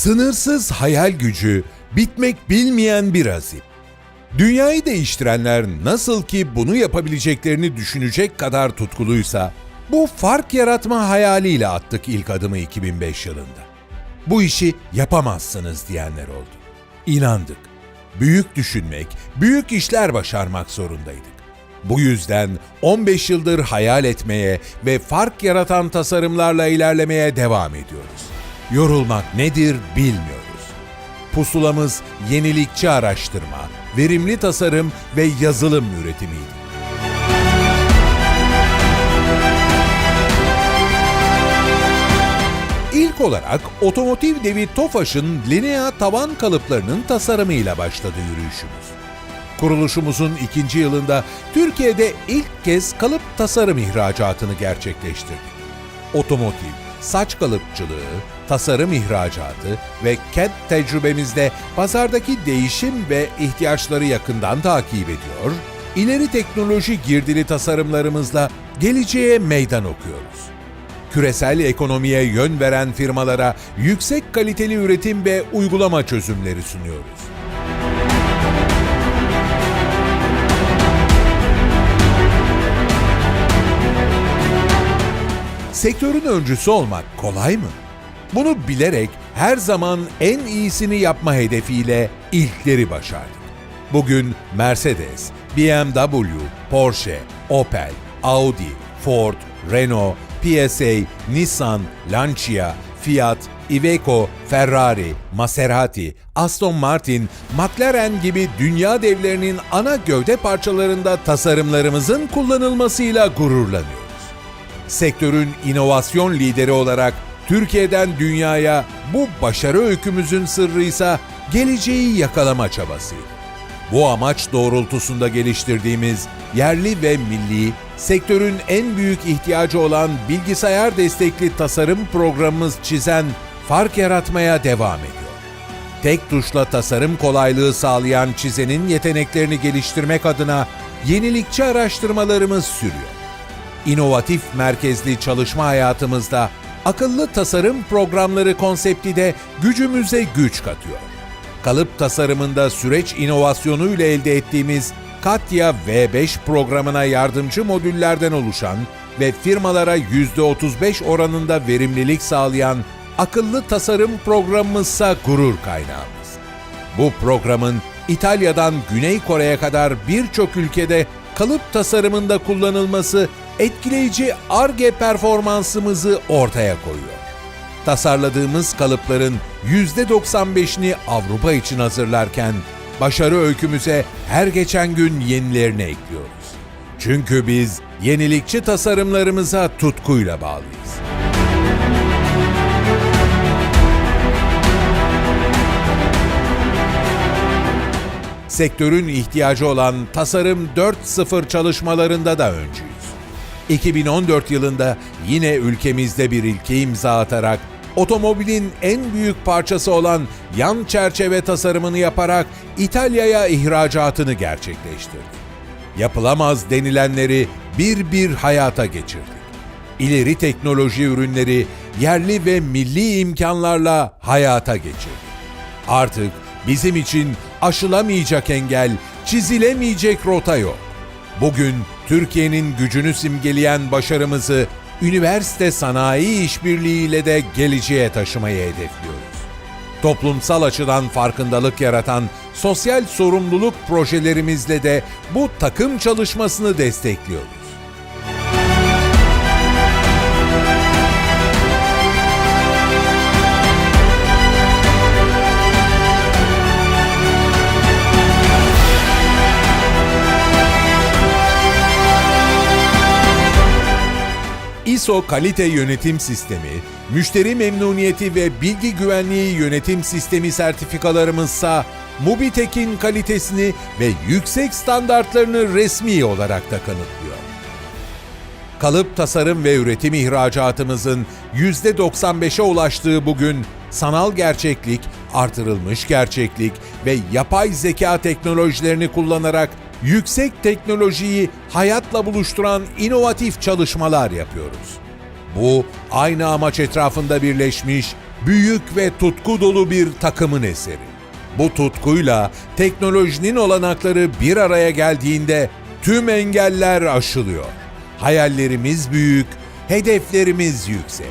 Sınırsız hayal gücü, bitmek bilmeyen bir azim. Dünyayı değiştirenler nasıl ki bunu yapabileceklerini düşünecek kadar tutkuluysa, bu fark yaratma hayaliyle attık ilk adımı 2005 yılında. Bu işi yapamazsınız diyenler oldu. İnandık. Büyük düşünmek, büyük işler başarmak zorundaydık. Bu yüzden 15 yıldır hayal etmeye ve fark yaratan tasarımlarla ilerlemeye devam ediyoruz. Yorulmak nedir bilmiyoruz. Pusulamız yenilikçi araştırma, verimli tasarım ve yazılım üretimiydi. İlk olarak otomotiv devi Tofaş'ın Linea tavan kalıplarının tasarımıyla başladı yürüyüşümüz. Kuruluşumuzun ikinci yılında Türkiye'de ilk kez kalıp tasarım ihracatını gerçekleştirdik. Otomotiv, saç kalıpçılığı, tasarım ihracatı ve CAD tecrübemizde pazardaki değişim ve ihtiyaçları yakından takip ediyor, ileri teknoloji girdili tasarımlarımızla geleceğe meydan okuyoruz küresel ekonomiye yön veren firmalara yüksek kaliteli üretim ve uygulama çözümleri sunuyoruz. Sektörün öncüsü olmak kolay mı? Bunu bilerek her zaman en iyisini yapma hedefiyle ilkleri başardık. Bugün Mercedes, BMW, Porsche, Opel, Audi, Ford, Renault, PSA, Nissan, Lancia, Fiat, Iveco, Ferrari, Maserati, Aston Martin, McLaren gibi dünya devlerinin ana gövde parçalarında tasarımlarımızın kullanılmasıyla gururlanıyoruz. Sektörün inovasyon lideri olarak Türkiye'den dünyaya bu başarı öykümüzün sırrı ise geleceği yakalama çabasıydı. Bu amaç doğrultusunda geliştirdiğimiz yerli ve milli, sektörün en büyük ihtiyacı olan bilgisayar destekli tasarım programımız çizen fark yaratmaya devam ediyor. Tek tuşla tasarım kolaylığı sağlayan çizenin yeteneklerini geliştirmek adına yenilikçi araştırmalarımız sürüyor. İnovatif merkezli çalışma hayatımızda akıllı tasarım programları konsepti de gücümüze güç katıyor kalıp tasarımında süreç inovasyonu ile elde ettiğimiz Katya V5 programına yardımcı modüllerden oluşan ve firmalara %35 oranında verimlilik sağlayan akıllı tasarım programımızsa gurur kaynağımız. Bu programın İtalya'dan Güney Kore'ye kadar birçok ülkede kalıp tasarımında kullanılması etkileyici ARGE performansımızı ortaya koyuyor tasarladığımız kalıpların %95'ini Avrupa için hazırlarken başarı öykümüze her geçen gün yenilerini ekliyoruz. Çünkü biz yenilikçi tasarımlarımıza tutkuyla bağlıyız. Sektörün ihtiyacı olan tasarım 4.0 çalışmalarında da öncüyüz. 2014 yılında yine ülkemizde bir ilke imza atarak otomobilin en büyük parçası olan yan çerçeve tasarımını yaparak İtalya'ya ihracatını gerçekleştirdi. Yapılamaz denilenleri bir bir hayata geçirdik. İleri teknoloji ürünleri yerli ve milli imkanlarla hayata geçirdik. Artık bizim için aşılamayacak engel, çizilemeyecek rota yok. Bugün Türkiye'nin gücünü simgeleyen başarımızı üniversite sanayi işbirliğiyle de geleceğe taşımayı hedefliyoruz. Toplumsal açıdan farkındalık yaratan sosyal sorumluluk projelerimizle de bu takım çalışmasını destekliyoruz. ISO kalite yönetim sistemi, müşteri memnuniyeti ve bilgi güvenliği yönetim sistemi sertifikalarımızsa Mubitek'in kalitesini ve yüksek standartlarını resmi olarak da kanıtlıyor. Kalıp tasarım ve üretim ihracatımızın %95'e ulaştığı bugün sanal gerçeklik, artırılmış gerçeklik ve yapay zeka teknolojilerini kullanarak yüksek teknolojiyi hayatla buluşturan inovatif çalışmalar yapıyoruz. Bu aynı amaç etrafında birleşmiş büyük ve tutku dolu bir takımın eseri. Bu tutkuyla teknolojinin olanakları bir araya geldiğinde tüm engeller aşılıyor. Hayallerimiz büyük, hedeflerimiz yüksek.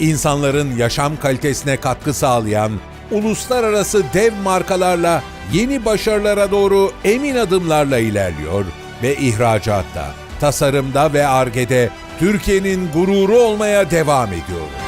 İnsanların yaşam kalitesine katkı sağlayan uluslararası dev markalarla yeni başarılara doğru emin adımlarla ilerliyor ve ihracatta, tasarımda ve argede Türkiye'nin gururu olmaya devam ediyoruz.